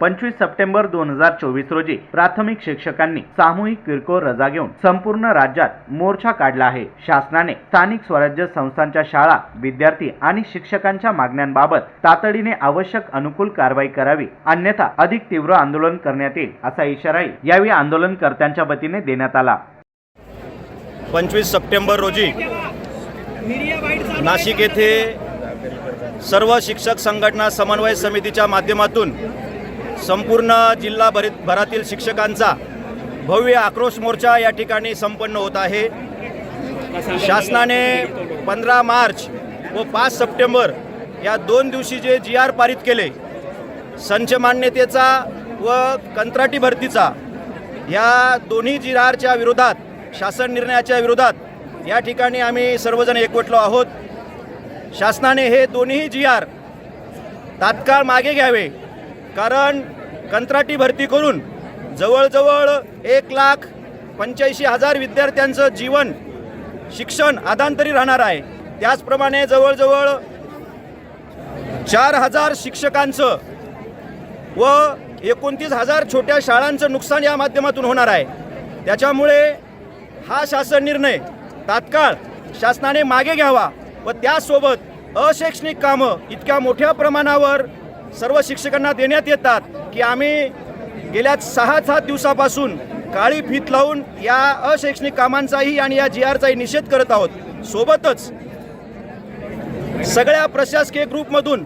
पंचवीस सप्टेंबर दोन हजार चोवीस रोजी प्राथमिक शिक्षकांनी सामूहिक किरकोळ रजा घेऊन संपूर्ण राज्यात मोर्चा काढला आहे. शासनाने स्थानिक स्वराज्य संस्थांच्या शाळा विद्यार्थी आणि शिक्षकांच्या मागण्यांबाबत तातडीने आवश्यक अनुकूल कारवाई करावी अन्यथा अधिक तीव्र आंदोलन करण्यात येईल असा इशाराही यावेळी आंदोलनकर्त्यांच्या वतीने देण्यात आला. पंचवीस सप्टेंबर रोजी नाशिक येथे सर्व शिक्षक संघटना समन्वय समितीच्या माध्यमातून संपूर्ण जिल्हा भरित भरातील शिक्षकांचा भव्य आक्रोश मोर्चा या ठिकाणी संपन्न होत आहे. शासनाने पंधरा मार्च व पाच सप्टेंबर या दोन दिवशी जे जी आर पारित केले संच मान्यतेचा व कंत्राटी भरतीचा या दोन्ही जी आरच्या विरोधात शासन निर्णयाच्या विरोधात या ठिकाणी आम्ही सर्वजण एकवटलो आहोत. शासनाने हे दोन्ही जी आर तात्काळ मागे घ्यावे. कारण कंत्राटी भरती करून जवळजवळ एक लाख पंच्याऐंशी हजार विद्यार्थ्यांचं जीवन शिक्षण आदांतरी राहणार आहे. त्याचप्रमाणे जवळजवळ चार हजार शिक्षकांचं व एकोणतीस हजार छोट्या शाळांचं नुकसान या माध्यमातून होणार आहे. त्याच्यामुळे हा शासन निर्णय तात्काळ शासनाने मागे घ्यावा व त्यासोबत अशैक्षणिक कामं इतक्या मोठ्या प्रमाणावर सर्व शिक्षकांना देण्यात येतात की आम्ही गेल्या सहा सात दिवसापासून काळी फीत लावून या अशैक्षणिक कामांचाही आणि या जी आरचाही निषेध करत आहोत. सोबतच सगळ्या प्रशासकीय ग्रुपमधून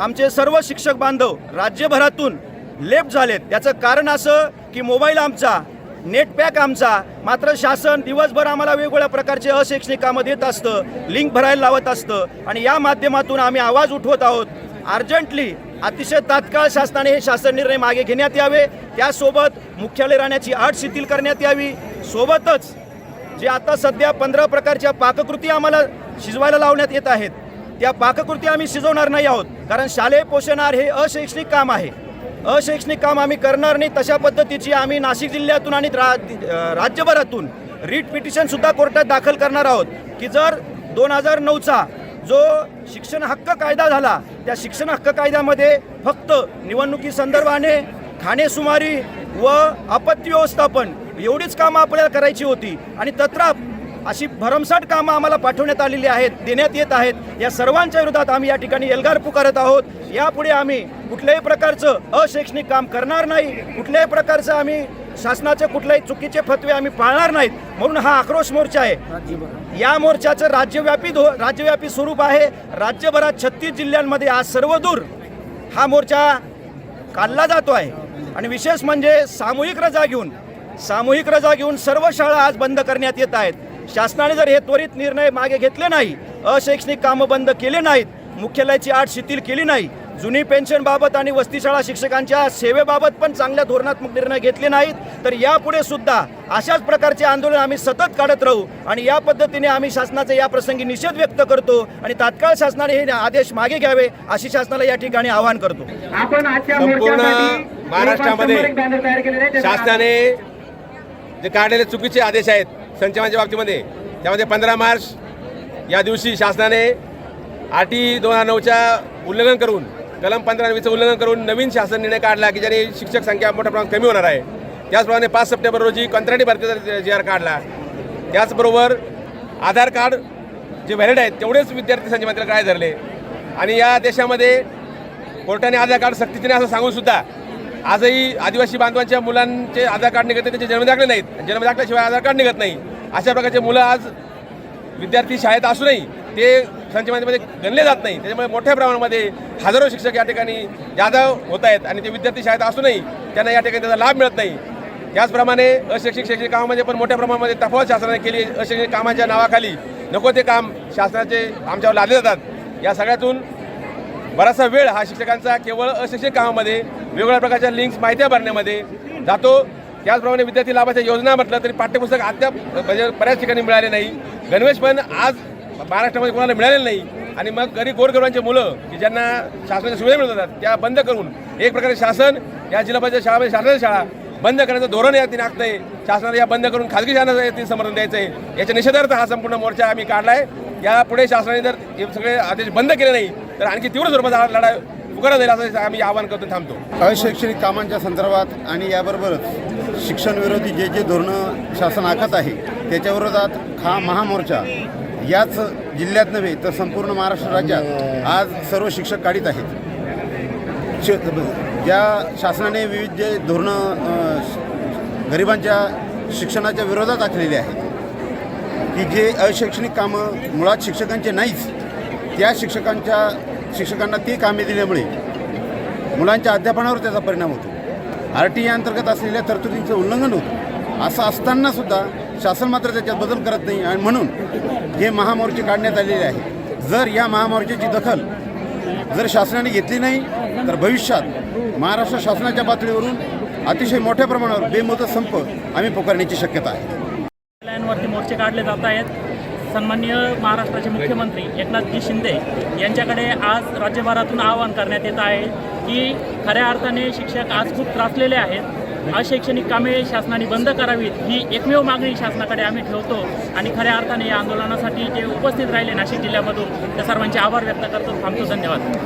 आमचे सर्व शिक्षक बांधव राज्यभरातून लेप झालेत. त्याचं कारण असं की मोबाईल आमचा नेट पॅक आमचा मात्र शासन दिवसभर आम्हाला वेगवेगळ्या प्रकारचे अशैक्षणिक कामं देत असतं लिंक भरायला लावत असतं आणि या माध्यमातून आम्ही आवाज उठवत आहोत. अर्जंटली अतिशय तात्काळ शासनाने हे शासन निर्णय मागे घेण्यात यावे. त्यासोबत मुख्यालय राहण्याची अट शिथिल करण्यात यावी. सोबतच जे आता सध्या पंधरा प्रकारच्या पाककृती आम्हाला शिजवायला लावण्यात येत आहेत त्या पाककृती आम्ही शिजवणार नाही आहोत. कारण शालेय पोषण आहार हे अशैक्षणिक काम आहे. अशैक्षणिक काम आम्ही करणार नाही तशा पद्धतीची आम्ही नाशिक जिल्ह्यातून आणि रा राज्यभरातून रीट पिटिशनसुद्धा कोर्टात दाखल करणार आहोत. की जर दोन हजार नऊचा जो शिक्षण हक्क कायदा झाला त्या शिक्षण हक्क कायद्यामध्ये फक्त निवडणुकी संदर्भाने खाणेसुमारी व आपत्ती व्यवस्थापन एवढीच कामं आपल्याला करायची होती. आणि तत्राप अशी भरमसाठ कामं आम्हाला पाठवण्यात आलेली आहेत देण्यात येत आहेत. या सर्वांच्या विरोधात आम्ही या ठिकाणी एल्गार पुकारत आहोत. यापुढे आम्ही कुठल्याही प्रकारचं अशैक्षणिक काम करणार नाही. कुठल्याही प्रकारचं आम्ही शासनाचे कुठल्याही चुकीचे फतवे आम्ही पाळणार नाहीत. म्हणून हा आक्रोश मोर्चा आहे. या मोर्चाचं राज्यव्यापी धो राज्यव्यापी स्वरूप आहे. राज्यभरात छत्तीस जिल्ह्यांमध्ये आज सर्वदूर हा मोर्चा काढला जातो आहे. आणि विशेष म्हणजे सामूहिक रजा घेऊन सामूहिक रजा घेऊन सर्व शाळा आज बंद करण्यात येत आहेत. शासनाने जर हे त्वरित निर्णय मागे घेतले नाही अशैक्षणिक कामं बंद केले नाहीत मुख्यालयाची आठ शिथिल केली नाही जुनी पेन्शनबाबत आणि वस्तीशाळा शिक्षकांच्या सेवेबाबत पण चांगल्या धोरणात्मक निर्णय घेतले नाहीत तर यापुढे सुद्धा अशाच प्रकारचे आंदोलन आम्ही सतत काढत राहू आणि या पद्धतीने आम्ही शासनाचा या प्रसंगी निषेध व्यक्त करतो आणि तात्काळ शासनाने हे आदेश मागे घ्यावे अशी शासनाला या ठिकाणी आवाहन करतो. आपण आजच्या संपूर्ण मोर्चासाठी महाराष्ट्रामध्ये शासनाने जे काढलेले चुकीचे आदेश आहेत संचमाच्या बाबतीमध्ये. त्यामध्ये पंधरा मार्च या दिवशी शासनाने आटी दोन हजार नऊच्या उल्लंघन करून कलम पंधरा वीसचं उल्लंघन करून नवीन शासन निर्णय काढला की ज्याने शिक्षक संख्या मोठ्या प्रमाणात कमी होणार आहे. त्याचप्रमाणे पाच सप्टेंबर रोजी कंत्राटी भरतीचा जी आर काढला त्याचबरोबर आधार कार्ड जे व्हॅलिड आहेत तेवढेच विद्यार्थी संच काय धरले आणि या देशामध्ये कोर्टाने आधार कार्ड सक्तीचे नाही असं सांगूनसुद्धा आजही आदिवासी बांधवांच्या मुलांचे आधार कार्ड निघत नाही त्यांचे जन्मदाखले नाहीत. जन्मदाखल्याशिवाय आधार कार्ड निघत नाही. अशा प्रकारचे मुलं आज विद्यार्थी शाळेत असूनही ते संचमान्यमध्ये गणले जात नाही. त्याच्यामुळे मोठ्या प्रमाणामध्ये हजारो शिक्षक या ठिकाणी यादव होत आहेत आणि ते विद्यार्थी शाळेत असूनही त्यांना या ठिकाणी त्याचा लाभ मिळत नाही. त्याचप्रमाणे अशिक्षित शैक्षणिक कामामध्ये पण मोठ्या प्रमाणामध्ये तफावत शासनाने केली अशैक्षणिक कामाच्या नावाखाली नको ते काम शासनाचे आमच्यावर लादले जातात. या सगळ्यातून बराचसा वेळ हा शिक्षकांचा केवळ अशिक्षित कामामध्ये वेगवेगळ्या प्रकारच्या लिंक्स माहित्या भरण्यामध्ये. जातो. त्याचप्रमाणे विद्यार्थी लाभाच्या योजना म्हटलं तरी पाठ्यपुस्तक अद्याप म्हणजे बऱ्याच ठिकाणी मिळाले नाही. गणवेश पण आज महाराष्ट्रामध्ये कोणाला मिळालेलं नाही. आणि मग गरीब गोरगरिबांचे मुलं की ज्यांना शासनाच्या सुविधा मिळत होतात त्या बंद करून एक प्रकारे शासन या जिल्हा परिषद शाळामध्ये म्हणजे शासनाच्या शाळा बंद करण्याचं धोरण या तिने आखतं आहे शासनाला या बंद करून खाजगी शाळांना यातील समर्थन द्यायचं आहे याच्या निषेधार्थ हा संपूर्ण मोर्चा आम्ही काढला आहे यापुढे शासनाने जर हे सगळे आदेश बंद केले नाही तर आणखी तीव्र स्वरूपाचा हा लढा लवकरच होईल असं आम्ही आवाहन करतो थांबतो. अशैक्षणिक कामांच्या संदर्भात आणि याबरोबरच शिक्षण विरोधी जे जे धोरणं शासन आखत आहे त्याच्याविरोधात हा महामोर्चा याच जिल्ह्यात नव्हे तर संपूर्ण महाराष्ट्र राज्यात आज सर्व शिक्षक काढीत आहेत. श ज्या शासनाने विविध जे धोरणं गरिबांच्या शिक्षणाच्या विरोधात आखलेली आहेत की जे अशैक्षणिक कामं मुळात शिक्षकांचे नाहीच त्या शिक्षकांच्या शिक्षकांना ती कामे दिल्यामुळे मुलांच्या अध्यापनावर त्याचा परिणाम होतो. आर टी अंतर्गत असलेल्या तरतुदींचं उल्लंघन होतं. असं असताना सुद्धा शासन मात्र त्याच्यात बदल करत नाही आणि म्हणून हे महामोर्चे काढण्यात आलेले आहे. जर या महामोर्चाची दखल जर शासनाने घेतली नाही तर भविष्यात महाराष्ट्र शासनाच्या पातळीवरून अतिशय मोठ्या प्रमाणावर बेमुदत संप आम्ही पुकारण्याची शक्यता आहे. मोर्चे काढले जात आहेत. सन्माननीय महाराष्ट्राचे मुख्यमंत्री एकनाथजी शिंदे यांच्याकडे आज राज्यभरातून आवाहन करण्यात येत आहे की खऱ्या अर्थाने शिक्षक आज खूप त्रासलेले आहेत. अशैक्षणिक कामे शासनाने बंद करावीत ही एकमेव मागणी शासनाकडे आम्ही ठेवतो आणि खऱ्या अर्थाने या आंदोलनासाठी जे उपस्थित राहिले नाशिक जिल्ह्यामधून. त्या सर्वांचे आभार व्यक्त करतो. थांबतो. धन्यवाद.